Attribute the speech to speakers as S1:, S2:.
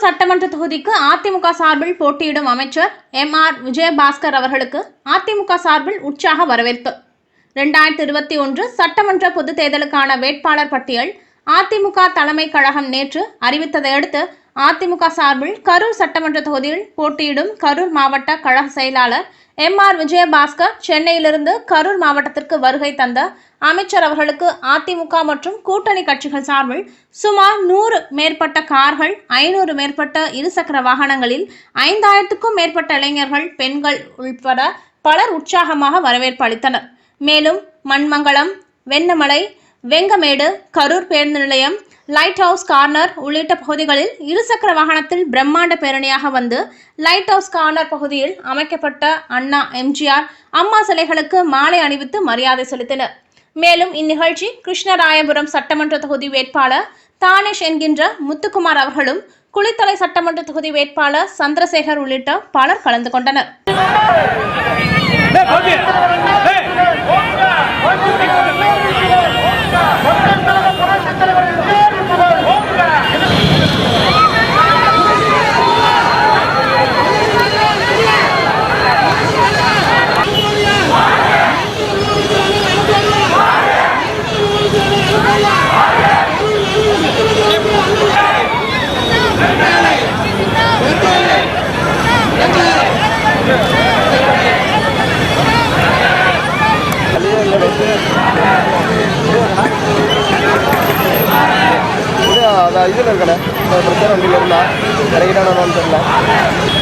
S1: கரூர் சட்டமன்ற தொகுதிக்கு அதிமுக சார்பில் போட்டியிடும் அமைச்சர் எம் ஆர் விஜயபாஸ்கர் அவர்களுக்கு அதிமுக சார்பில் உற்சாக வரவேற்பு. ரெண்டாயிரத்தி இருபத்தி ஒன்று சட்டமன்ற பொதுத் தேர்தலுக்கான வேட்பாளர் பட்டியல் அதிமுக தலைமை கழகம் நேற்று அறிவித்ததை அடுத்து அதிமுக சார்பில் கரூர் சட்டமன்ற தொகுதியில் போட்டியிடும் கரூர் மாவட்ட கழக செயலாளர் எம் ஆர் விஜயபாஸ்கர் சென்னையிலிருந்து கரூர் மாவட்டத்திற்கு வருகை தந்த அமைச்சர் அவர்களுக்கு அதிமுக மற்றும் கூட்டணி கட்சிகள் சார்பில் சுமார் நூறு மேற்பட்ட கார்கள் ஐநூறு மேற்பட்ட இருசக்கர வாகனங்களில் ஐந்தாயிரத்துக்கும் மேற்பட்ட இளைஞர்கள் பெண்கள் உள்பட பலர் உற்சாகமாக வரவேற்பு அளித்தனர். மேலும் மண்மங்கலம் வெண்ணமலை வெங்கமேடு கரூர் பேருந்து நிலையம் லைட் ஹவுஸ் கார்னர் உள்ளிட்ட பகுதிகளில் இருசக்கர வாகனத்தில் பிரம்மாண்ட பேரணியாக வந்து லைட் ஹவுஸ் கார்னர் பகுதியில் அமைக்கப்பட்ட அண்ணா எம்ஜிஆர் அம்மா சிலைகளுக்கு மாலை அணிவித்து மரியாதை செலுத்தினர். மேலும் இந்நிகழ்ச்சி கிருஷ்ணராயபுரம் சட்டமன்ற தொகுதி வேட்பாளர் தானேஷ் என்கின்ற முத்துக்குமார் அவர்களும் குளித்தலை சட்டமன்ற தொகுதி வேட்பாளர் சந்திரசேகர் உள்ளிட்ட பலர் கலந்து கொண்டனர்.
S2: இது அதான் இதில் இருக்கண்ணே இந்த பிரச்சனை வண்டியில் இருந்தால் தெரியல.